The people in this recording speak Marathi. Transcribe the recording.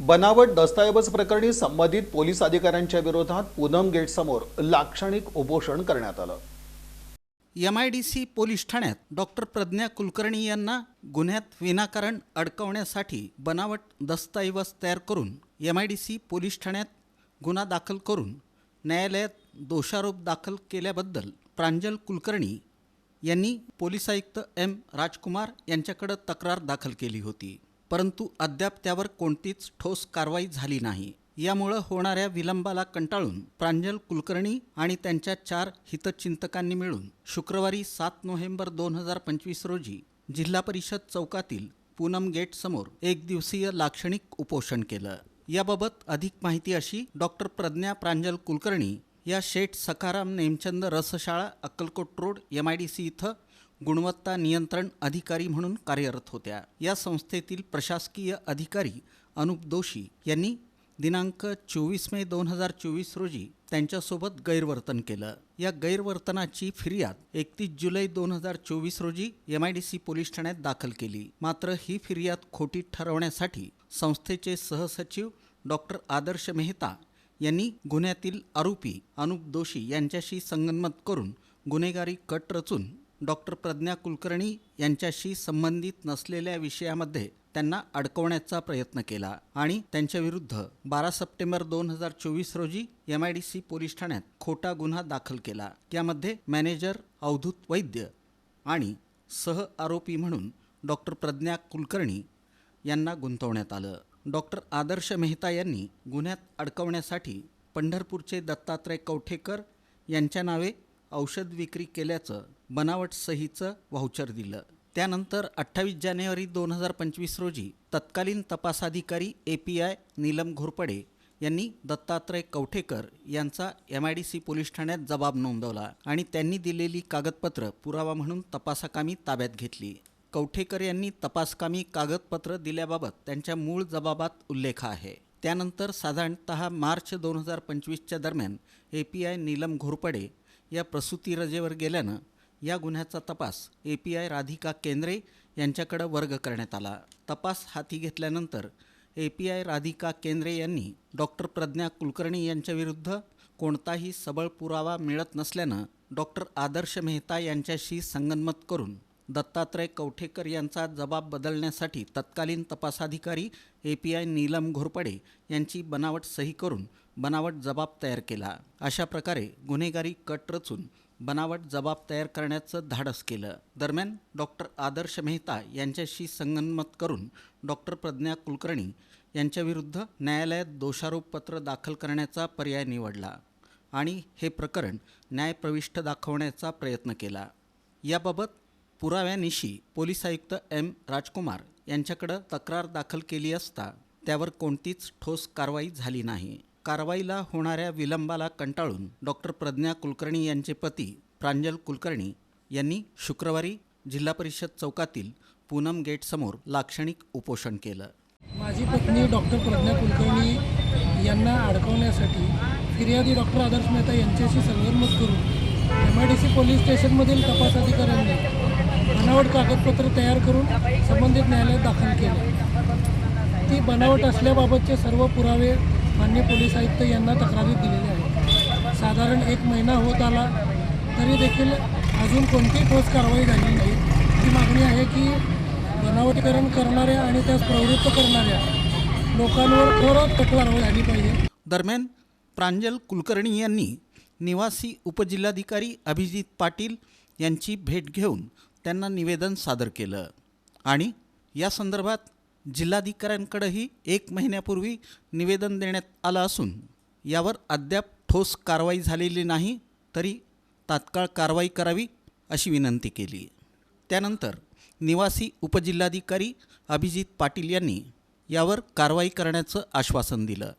बनावट दस्तऐवज प्रकरणी संबंधित पोलीस अधिकाऱ्यांच्या विरोधात पूनम गेटसमोर लाक्षणिक उपोषण करण्यात आलं. M I D C police ठाण्यात डॉक्टर प्रज्ञा कुलकर्णी यांना गुन्ह्यात विनाकारण अडकवण्यासाठी बनावट दस्तऐवज तयार करून M I D C police ठाण्यात गुन्हा दाखल करून न्यायालयात दोषारोप दाखल केल्याबद्दल प्रांजल कुलकर्णी यांनी पोलीस आयुक्त एम राजकुमार यांच्याकडे तक्रार दाखल केली होती. परंतु अद्याप त्यावर कोणतीच ठोस कारवाई झाली नाही. यामुळं होणाऱ्या विलंबाला कंटाळून प्रांजल कुलकर्णी आणि त्यांच्या चार हितचिंतकांनी मिळून शुक्रवारी सात नोव्हेंबर दोन हजार पंचवीस रोजी जिल्हा परिषद चौकातील पूनम गेट समोर एक दिवसीय लाक्षणिक उपोषण केलं. याबाबत अधिक माहिती अशी डॉक्टर प्रज्ञा प्रांजल कुलकर्णी या शेठ Sakharam Nemchand Rasashala Akkalkot road M I D C इथं गुणवत्ता नियंत्रण अधिकारी म्हणून कार्यरत होत्या. या संस्थेतील प्रशासकीय अधिकारी अनुप दोषी यांनी दिनांक चोवीस मे दोन हजार चोवीस रोजी त्यांच्यासोबत गैरवर्तन केलं. या गैरवर्तनाची फिर्याद एकतीस जुलै दोन हजार चोवीस रोजी M I D C police ठाण्यात दाखल केली. मात्र ही फिर्याद खोटी ठरवण्यासाठी संस्थेचे सहसचिव डॉक्टर आदर्श मेहता यांनी गुन्ह्यातील आरोपी अनुप दोषी यांच्याशी संगनमत करून गुन्हेगारी कट रचून डॉक्टर प्रज्ञा कुलकर्णी यांच्याशी संबंधित नसलेल्या विषयामध्ये त्यांना अडकवण्याचा प्रयत्न केला आणि त्यांच्याविरुद्ध बारा सप्टेंबर दोन हजार चोवीस रोजी M I D C police ठाण्यात खोटा गुन्हा दाखल केला. त्यामध्ये मॅनेजर अवधूत वैद्य आणि सह आरोपी म्हणून डॉक्टर प्रज्ञा कुलकर्णी यांना गुंतवण्यात आलं. डॉक्टर आदर्श मेहता यांनी गुन्ह्यात अडकवण्यासाठी पंढरपूरचे दत्तात्रय कवठेकर यांच्या नावे औषध विक्री केल्याचं बनावट सहीचं व्हाउचर दिलं. त्यानंतर अठ्ठावीस जानेवारी दोन हजार पंचवीस रोजी तत्कालीन तपासाधिकारी A P I Neelam Ghorpade यांनी दत्तात्रय कवठेकर यांचा M I D C police ठाण्यात जबाब नोंदवला आणि त्यांनी दिलेली कागदपत्र पुरावा म्हणून तपासाकामी ताब्यात घेतली. कवठेकर यांनी तपासकामी कागदपत्र दिल्याबाबत त्यांच्या मूळ जबाबात उल्लेख आहे. त्यानंतर साधारणत मार्च दोन हजार पंचवीसच्या दरम्यान A P I Neelam Ghorpade या प्रसूती रजेवर गेल्यानं या गुन्ह्याचा तपास ए पी आय राधिका केंद्रे यांच्याकडं वर्ग करण्यात आला. तपास हाती घेतल्यानंतर ए पी आय राधिका केंद्रे यांनी डॉक्टर प्रज्ञा कुलकर्णी यांच्याविरुद्ध कोणताही सबळ पुरावा मिळत नसल्यानं डॉक्टर आदर्श मेहता यांच्याशी संगनमत करून दत्तात्रय कवठेकर यांचा जबाब बदलण्यासाठी तत्कालीन तपासाधिकारी A P I Neelam Ghorpade यांची बनावट सही करून बनावट जबाब तयार केला. अशा प्रकारे गुन्हेगारी कट रचून बनावट जबाब तयार करण्याचं धाडस केलं. दरम्यान डॉक्टर आदर्श मेहता यांच्याशी संगनमत करून डॉक्टर प्रज्ञा कुलकर्णी यांच्याविरुद्ध न्यायालयात दोषारोपपत्र दाखल करण्याचा पर्याय निवडला आणि हे प्रकरण न्यायप्रविष्ट दाखवण्याचा प्रयत्न केला. याबाबत पुराव्यानिशी पोलीस आयुक्त एम. राजकुमार यांच्याकडं तक्रार दाखल केली असता त्यावर कोणतीच ठोस कारवाई झाली नाही. कारवाईला होणाऱ्या विलंबाला कंटाळून डॉक्टर प्रज्ञा कुलकर्णी यांचे पती प्रांजल कुलकर्णी यांनी शुक्रवारी जिल्हा परिषद चौकातील पूनम गेटसमोर लाक्षणिक उपोषण केलं. माझी पत्नी डॉक्टर प्रज्ञा कुलकर्णी यांना अडकवण्यासाठी फिर्यादी डॉक्टर आदर्श मेहता यांच्याशी संगनमत करून M I D C police स्टेशनमधील तपास अधिकाऱ्यांनी बनावट कागदपत्र तयार करून संबंधित न्यायालयात दाखल केले. ती बनावट असल्याबाबतचे सर्व पुरावे मान्य पोलीस आयुक्त यांना तक्रारी दिलेल्या आहेत. साधारण एक महिना होत आला तरी देखील अजून कोणतीही ठोस कारवाई झाली नाही. ही मागणी आहे की बनावटीकरण करणाऱ्या आणि त्यास प्रवृत्त करणाऱ्या लोकांवर खरंच कठोर कारवाई झाली पाहिजे. दरम्यान प्रांजल कुलकर्णी यांनी निवासी उपजिल्हाधिकारी अभिजित पाटील यांची भेट घेऊन त्यांना निवेदन सादर केलं. आणि या संदर्भात जिल्हाधिकाऱ्यांकडेही एक महिन्यापूर्वी निवेदन देण्यात आलं असून यावर अद्याप ठोस कारवाई झालेली नाही तरी तात्काळ कारवाई करावी अशी विनंती केली. त्यानंतर निवासी उपजिल्हाधिकारी अभिजित पाटील यांनी यावर कारवाई करण्याचं आश्वासन दिलं.